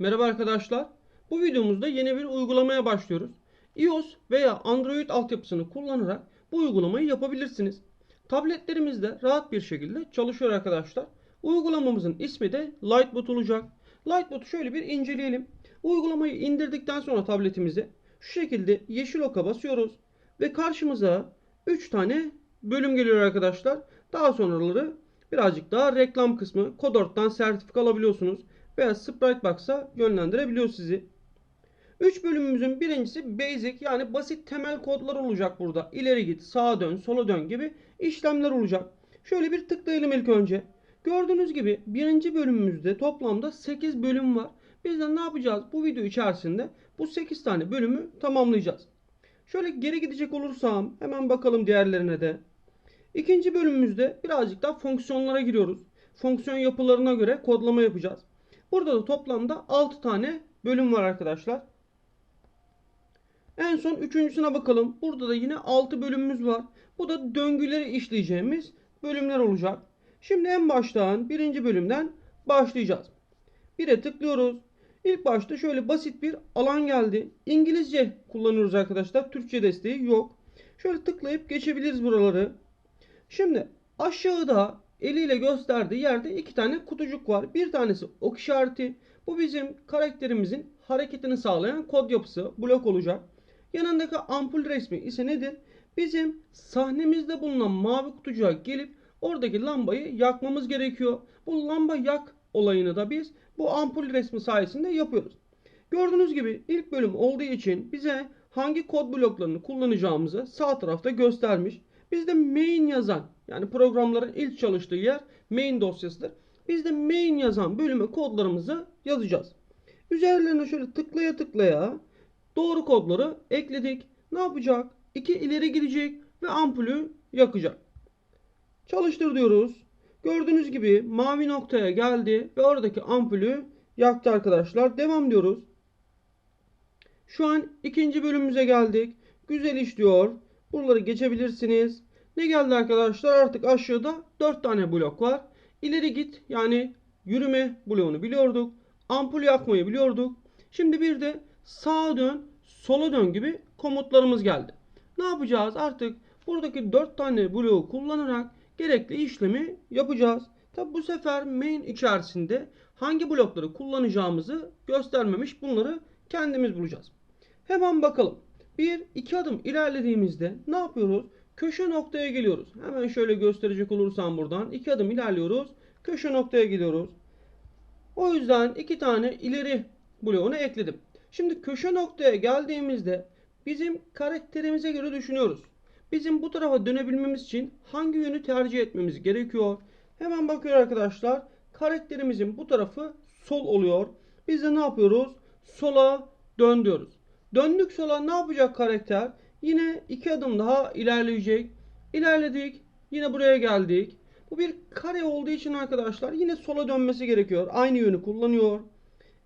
Merhaba arkadaşlar. Bu videomuzda yeni bir uygulamaya başlıyoruz. iOS veya Android altyapısını kullanarak bu uygulamayı yapabilirsiniz. Tabletlerimizde rahat bir şekilde çalışıyor arkadaşlar. Uygulamamızın ismi de Lightbot olacak. Lightbot'u şöyle bir inceleyelim. Uygulamayı indirdikten sonra tabletimize şu şekilde yeşil oka basıyoruz ve karşımıza 3 tane bölüm geliyor arkadaşlar. Daha sonraları birazcık daha reklam kısmı. Kodort'tan sertifika alabiliyorsunuz veya Spritebox'a yönlendirebiliyor sizi. 3 bölümümüzün birincisi basic yani basit temel kodlar olacak burada. İleri git, sağa dön, sola dön gibi işlemler olacak. Şöyle bir tıklayalım ilk önce. Gördüğünüz gibi birinci bölümümüzde toplamda 8 bölüm var. Biz de ne yapacağız? Bu video içerisinde bu 8 tane bölümü tamamlayacağız. Şöyle geri gidecek olursam hemen bakalım diğerlerine de. İkinci bölümümüzde birazcık daha fonksiyonlara giriyoruz. Fonksiyon yapılarına göre kodlama yapacağız. Burada da toplamda 6 tane bölüm var arkadaşlar. En son üçüncüsüne bakalım. Burada da yine 6 bölümümüz var. Bu da döngüleri işleyeceğimiz bölümler olacak. Şimdi en baştan birinci bölümden başlayacağız. Bire tıklıyoruz. İlk başta şöyle basit bir alan geldi. İngilizce kullanıyoruz arkadaşlar. Türkçe desteği yok. Şöyle tıklayıp geçebiliriz buraları. Şimdi aşağıda eliyle gösterdiği yerde iki tane kutucuk var. Bir tanesi ok işareti. Bu bizim karakterimizin hareketini sağlayan kod yapısı blok olacak. Yanındaki ampul resmi ise nedir? Bizim sahnemizde bulunan mavi kutucuğa gelip oradaki lambayı yakmamız gerekiyor. Bu lamba yak olayını da biz bu ampul resmi sayesinde yapıyoruz. Gördüğünüz gibi ilk bölüm olduğu için bize hangi kod bloklarını kullanacağımızı sağ tarafta göstermiş. Biz de main yazan yani programların ilk çalıştığı yer main dosyasıdır. Biz de main yazan bölüme kodlarımızı yazacağız. Üzerlerine şöyle tıklaya tıklaya doğru kodları ekledik. Ne yapacak? 2 ileri gidecek ve ampulü yakacak. Çalıştır diyoruz. Gördüğünüz gibi mavi noktaya geldi ve oradaki ampulü yaktı arkadaşlar. Devam diyoruz. Şu an ikinci bölümümüze geldik. Güzel işliyor. Buraları geçebilirsiniz. Ne geldi arkadaşlar? Artık aşağıda 4 tane blok var. İleri git yani yürüme bloğunu biliyorduk. Ampul yakmayı biliyorduk. Şimdi bir de sağa dön, sola dön gibi komutlarımız geldi. Ne yapacağız? Artık buradaki 4 tane bloğu kullanarak gerekli işlemi yapacağız. Tabi bu sefer main içerisinde hangi blokları kullanacağımızı göstermemiş. Bunları kendimiz bulacağız. Hemen bakalım. Bir iki adım ilerlediğimizde ne yapıyoruz? Köşe noktaya geliyoruz. Hemen şöyle gösterecek olursam buradan iki adım ilerliyoruz. Köşe noktaya gidiyoruz. O yüzden iki tane ileri bloğunu ekledim. Şimdi köşe noktaya geldiğimizde bizim karakterimize göre düşünüyoruz. Bizim bu tarafa dönebilmemiz için hangi yönü tercih etmemiz gerekiyor? Hemen bakıyor arkadaşlar. Karakterimizin bu tarafı sol oluyor. Biz de ne yapıyoruz? Sola dön diyoruz. Döndük sola ne yapacak karakter? Yine iki adım daha ilerleyecek. İlerledik. Yine buraya geldik. Bu bir kare olduğu için arkadaşlar yine sola dönmesi gerekiyor. Aynı yönü kullanıyor.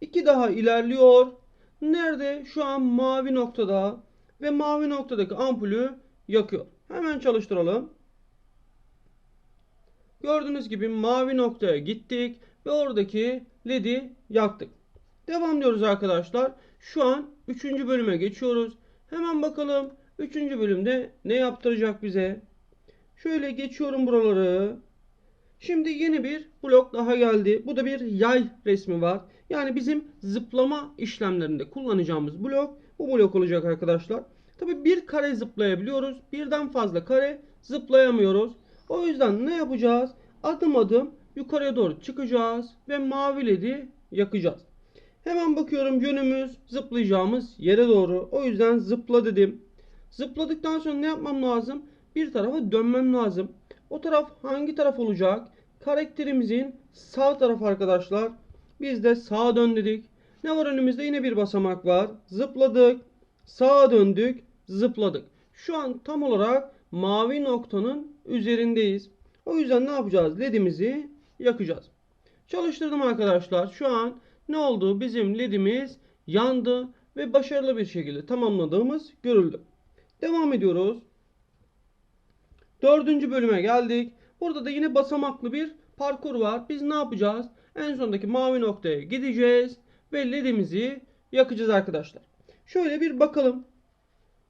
İki daha ilerliyor. Nerede? Şu an mavi noktada. Ve mavi noktadaki ampulü yakıyor. Hemen çalıştıralım. Gördüğünüz gibi mavi noktaya gittik ve oradaki ledi yaktık. Devam diyoruz arkadaşlar. Şu an 3. bölüme geçiyoruz. Hemen bakalım 3. bölümde ne yaptıracak bize. Şöyle geçiyorum buraları. Şimdi yeni bir blok daha geldi. Bu da bir yay resmi var. Yani bizim zıplama işlemlerinde kullanacağımız blok bu blok olacak arkadaşlar. Tabi bir kare zıplayabiliyoruz. Birden fazla kare zıplayamıyoruz. O yüzden ne yapacağız? Adım adım yukarıya doğru çıkacağız ve mavi ledi yakacağız. Hemen bakıyorum yönümüz zıplayacağımız yere doğru. O yüzden zıpla dedim. Zıpladıktan sonra ne yapmam lazım? Bir tarafa dönmem lazım. O taraf hangi taraf olacak? Karakterimizin sağ tarafı arkadaşlar. Biz de sağa dön dedik. Ne var önümüzde? Yine bir basamak var. Zıpladık. Sağa döndük. Zıpladık. Şu an tam olarak mavi noktanın üzerindeyiz. O yüzden ne yapacağız? LED'imizi yakacağız. Çalıştırdım arkadaşlar. Şu an ne oldu? Bizim LED'imiz yandı ve başarılı bir şekilde tamamladığımız görüldü. Devam ediyoruz. Dördüncü bölüme geldik. Burada da yine basamaklı bir parkur var. Biz ne yapacağız? En sondaki mavi noktaya gideceğiz ve ledimizi yakacağız arkadaşlar. Şöyle bir bakalım.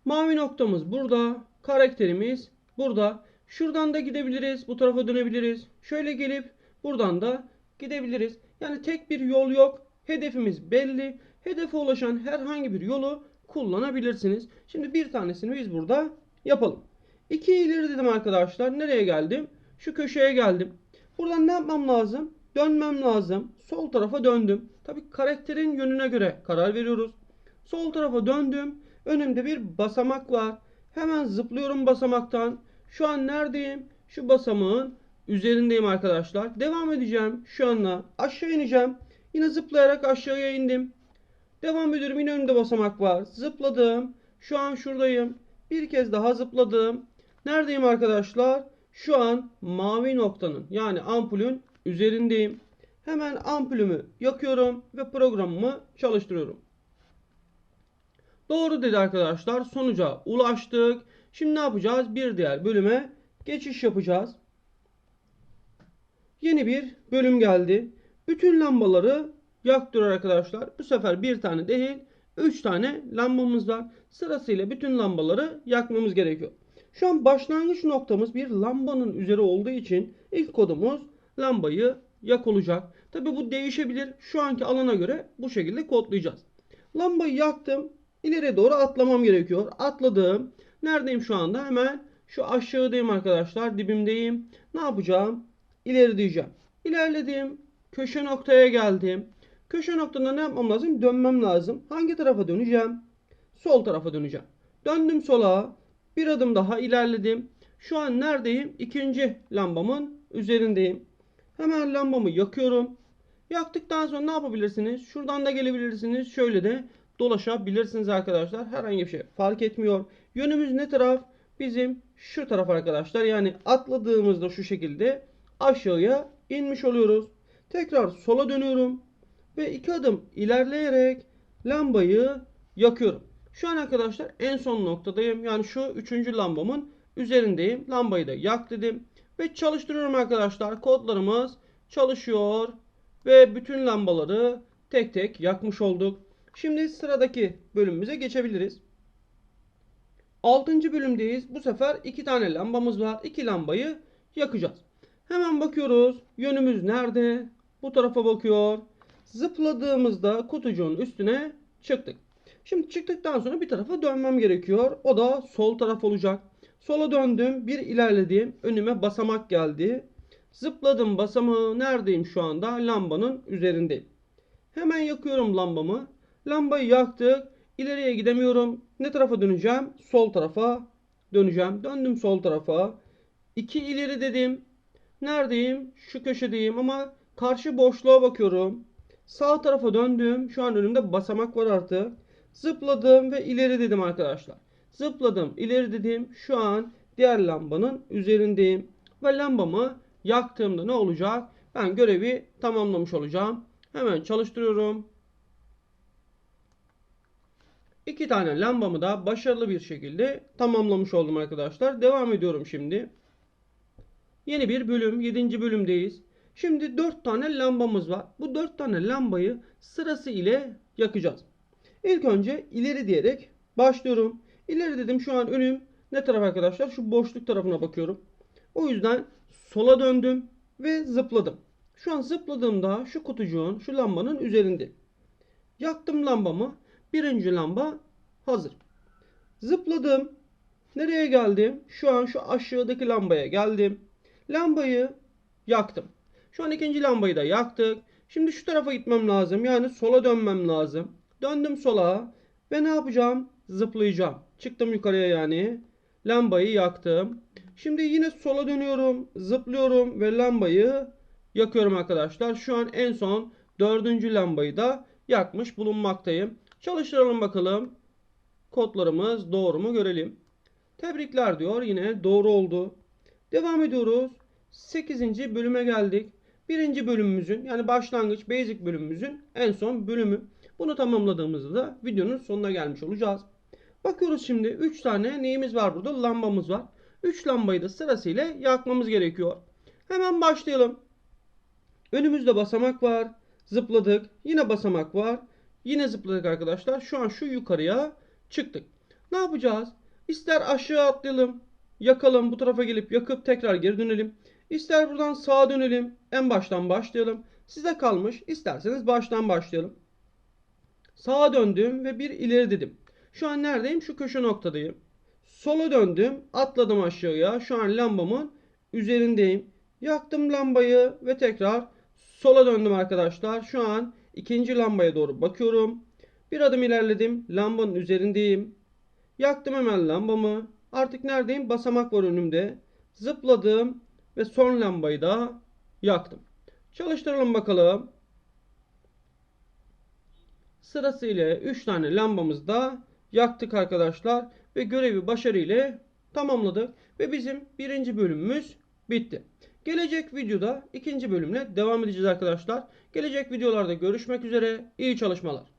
Mavi noktamız burada. Karakterimiz burada. Şuradan da gidebiliriz. Bu tarafa dönebiliriz. Şöyle gelip buradan da gidebiliriz. Yani tek bir yol yok. Hedefimiz belli. Hedefe ulaşan herhangi bir yolu kullanabilirsiniz. Şimdi bir tanesini biz burada yapalım. 2 ileri dedim arkadaşlar. Nereye geldim? Şu köşeye geldim. Buradan ne yapmam lazım? Dönmem lazım. Sol tarafa döndüm. Tabii karakterin yönüne göre karar veriyoruz. Sol tarafa döndüm. Önümde bir basamak var. Hemen zıplıyorum basamaktan. Şu an neredeyim? Şu basamağın üzerindeyim arkadaşlar. Devam edeceğim. Şu anda aşağı ineceğim. Yine zıplayarak aşağıya indim. Devam ediyorum. Yine önümde basamak var. Zıpladım. Şu an şuradayım. Bir kez daha zıpladım. Neredeyim arkadaşlar? Şu an mavi noktanın yani ampulün üzerindeyim. Hemen ampulümü yakıyorum ve programımı çalıştırıyorum. Doğru dedi arkadaşlar. Sonuca ulaştık. Şimdi ne yapacağız? Bir diğer bölüme geçiş yapacağız. Yeni bir bölüm geldi. Bütün lambaları yaktır arkadaşlar. Bu sefer bir tane değil, üç tane lambamız var. Sırasıyla bütün lambaları yakmamız gerekiyor. Şu an başlangıç noktamız bir lambanın üzeri olduğu için ilk kodumuz lambayı yak olacak. Tabi bu değişebilir. Şu anki alana göre bu şekilde kodlayacağız. Lambayı yaktım. İleriye doğru atlamam gerekiyor. Atladım. Neredeyim şu anda? Hemen şu aşağıdayım arkadaşlar. Dibimdeyim. Ne yapacağım? İleri diyeceğim. İlerledim. Köşe noktaya geldim. Köşe noktada ne yapmam lazım? Dönmem lazım. Hangi tarafa döneceğim? Sol tarafa döneceğim. Döndüm sola. Bir adım daha ilerledim. Şu an neredeyim? İkinci lambamın üzerindeyim. Hemen lambamı yakıyorum. Yaktıktan sonra ne yapabilirsiniz? Şuradan da gelebilirsiniz. Şöyle de dolaşabilirsiniz arkadaşlar. Herhangi bir şey fark etmiyor. Yönümüz ne taraf? Bizim şu taraf arkadaşlar. Yani atladığımızda şu şekilde aşağıya inmiş oluyoruz. Tekrar sola dönüyorum. Ve iki adım ilerleyerek lambayı yakıyorum. Şu an arkadaşlar en son noktadayım. Yani şu üçüncü lambamın üzerindeyim. Lambayı da yak dedim. Ve çalıştırıyorum arkadaşlar. Kodlarımız çalışıyor. Ve bütün lambaları tek tek yakmış olduk. Şimdi sıradaki bölümümüze geçebiliriz. 6. bölümdeyiz. Bu sefer iki tane lambamız var. İki lambayı yakacağız. Hemen bakıyoruz. Yönümüz nerede? Bu tarafa bakıyor. Zıpladığımızda kutucuğun üstüne çıktık. Şimdi çıktıktan sonra bir tarafa dönmem gerekiyor. O da sol taraf olacak. Sola döndüm. Bir ilerledim. Önüme basamak geldi. Zıpladım basamağı. Neredeyim şu anda? Lambanın üzerindeyim. Hemen yakıyorum lambamı. Lambayı yaktık. İleriye gidemiyorum. Ne tarafa döneceğim? Sol tarafa döneceğim. Döndüm sol tarafa. İki ileri dedim. Neredeyim? Şu köşedeyim ama karşı boşluğa bakıyorum. Sağ tarafa döndüm. Şu an önümde basamak var artık. Zıpladım ve ileri dedim arkadaşlar. Zıpladım, ileri dedim. Şu an diğer lambanın üzerindeyim. Ve lambamı yaktığımda ne olacak? Ben görevi tamamlamış olacağım. Hemen çalıştırıyorum. İki tane lambamı da başarılı bir şekilde tamamlamış oldum arkadaşlar. Devam ediyorum şimdi. Yeni bir bölüm, 7. bölümdeyiz. Şimdi 4 tane lambamız var. Bu 4 tane lambayı sırası ile yakacağız. İlk önce ileri diyerek başlıyorum. İleri dedim şu an önüm ne taraf arkadaşlar? Şu boşluk tarafına bakıyorum. O yüzden sola döndüm ve zıpladım. Şu an zıpladığımda şu kutucuğun, şu lambanın üzerinde. Yaktım lambamı. Birinci lamba hazır. Zıpladım. Nereye geldim? Şu an şu aşağıdaki lambaya geldim. Lambayı yaktım. Şu an ikinci lambayı da yaktık. Şimdi şu tarafa gitmem lazım. Yani sola dönmem lazım. Döndüm sola. Ve ne yapacağım? Zıplayacağım. Çıktım yukarıya yani. Lambayı yaktım. Şimdi yine sola dönüyorum. Zıplıyorum ve lambayı yakıyorum arkadaşlar. Şu an en son dördüncü lambayı da yakmış bulunmaktayım. Çalıştıralım bakalım. Kodlarımız doğru mu görelim. Tebrikler diyor. Yine doğru oldu. Devam ediyoruz. 8. bölüme geldik. Birinci bölümümüzün yani başlangıç basic bölümümüzün en son bölümü. Bunu tamamladığımızda da videonun sonuna gelmiş olacağız. Bakıyoruz şimdi 3 tane neyimiz var burada? Lambamız var. 3 lambayı da sırasıyla yakmamız gerekiyor. Hemen başlayalım. Önümüzde basamak var. Zıpladık. Yine basamak var. Yine zıpladık arkadaşlar. Şu an şu yukarıya çıktık. Ne yapacağız? İster aşağı atlayalım, yakalım, bu tarafa gelip yakıp tekrar geri dönelim. İster buradan sağa dönelim, en baştan başlayalım. Size kalmış. İsterseniz baştan başlayalım. Sağa döndüm ve bir ileri dedim. Şu an neredeyim? Şu köşe noktadayım. Sola döndüm, atladım aşağıya. Şu an lambamın üzerindeyim. Yaktım lambayı ve tekrar sola döndüm arkadaşlar. Şu an ikinci lambaya doğru bakıyorum. Bir adım ilerledim. Lambanın üzerindeyim. Yaktım hemen lambamı. Artık neredeyim? Basamak var önümde. Zıpladım ve son lambayı da yaktım. Çalıştıralım bakalım. Sırasıyla 3 tane lambamızı da yaktık arkadaşlar ve görevi başarıyla tamamladık ve bizim birinci bölümümüz bitti. Gelecek videoda ikinci bölümle devam edeceğiz arkadaşlar. Gelecek videolarda görüşmek üzere. İyi çalışmalar.